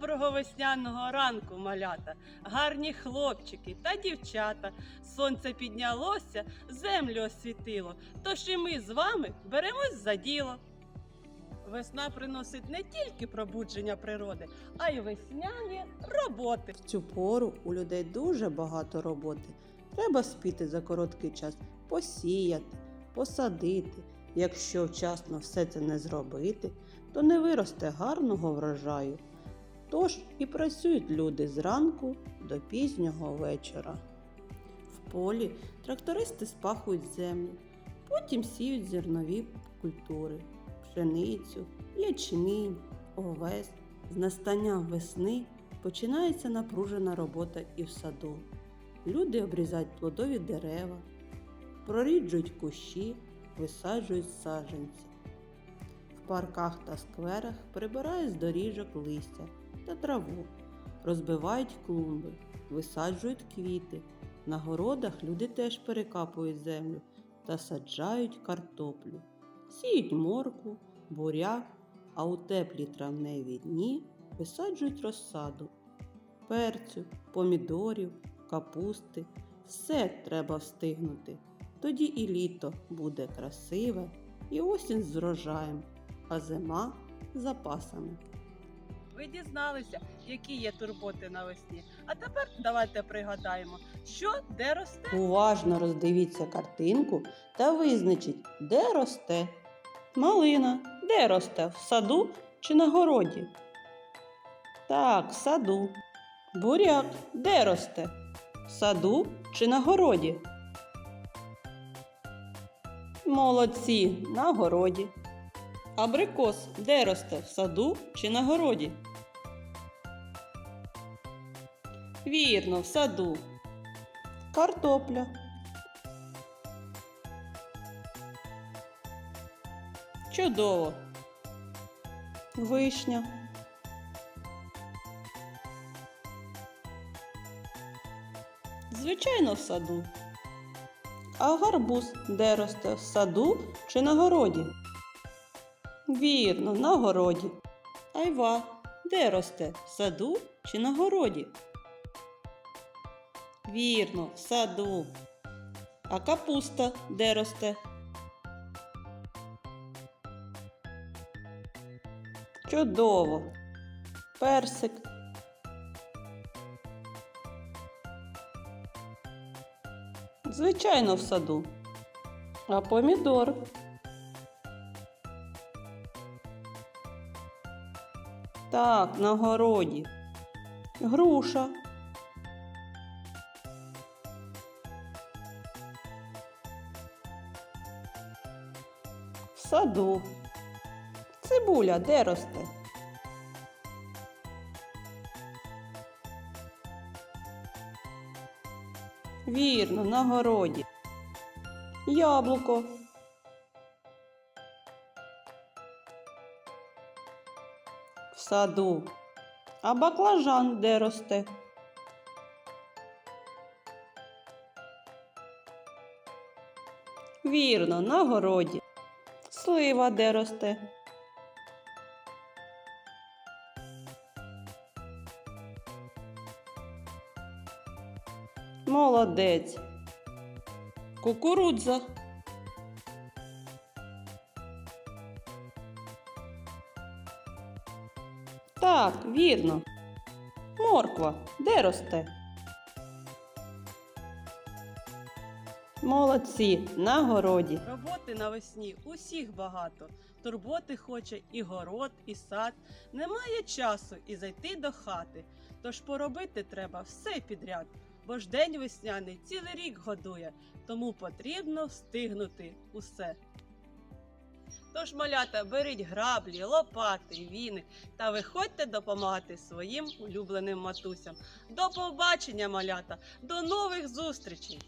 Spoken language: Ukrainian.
Доброго весняного ранку, малята, гарні хлопчики та дівчата. Сонце піднялося, землю освітило. Тож і ми з вами беремось за діло. Весна приносить не тільки пробудження природи, а й весняні роботи. В цю пору у людей дуже багато роботи. Треба спіти за короткий час, посіяти, посадити. Якщо вчасно все це не зробити, то не виросте гарного врожаю. Тож і працюють люди зранку до пізнього вечора. В полі трактористи спахують землю, потім сіють зернові культури, пшеницю, ячмінь, овес. З настанням весни починається напружена робота і в саду. Люди обрізають плодові дерева, проріджують кущі, висаджують саджанці. В парках та скверах прибирають з доріжок листя та траву, розбивають клумби, висаджують квіти. На городах люди теж перекапують землю та саджають картоплю, сіють моркву, буряк, а у теплі травневі дні висаджують розсаду, перцю, помідорів, капусти. Все треба встигнути. Тоді і літо буде красиве, і осінь з врожаєм, а зима запасами. Ви дізналися, які є турботи навесні. А тепер давайте пригадаємо, що де росте. Уважно роздивіться картинку та визначіть, де росте. Малина де росте? В саду чи на городі? Так, в саду. Буряк де росте? В саду чи на городі? Молодці на городі. Абрикос де росте? В саду чи на городі? Вірно, в саду. Картопля. Чудово. Вишня. Звичайно, в саду. А гарбуз де росте? В саду чи на городі? Вірно, на городі. Айва де росте? В саду чи на городі? Вірно, в саду. А капуста де росте? Чудово. Персик. Звичайно, в саду. А помідор. Так, на городі. Груша. Саду. Цибуля де росте? Вірно, на городі. Яблуко. В саду. А баклажан де росте? Вірно, на городі. Слива де росте? Молодець. Кукурудза. Так, вірно. Морква де росте? Молодці, на городі. Роботи навесні усіх багато. Турботи хоче і город, і сад. Немає часу і зайти до хати. Тож поробити треба все підряд. Бо ж день весняний цілий рік годує, тому потрібно встигнути усе. Тож, малята, беріть граблі, лопати, віник та виходьте допомагати своїм улюбленим матусям. До побачення, малята, до нових зустрічей!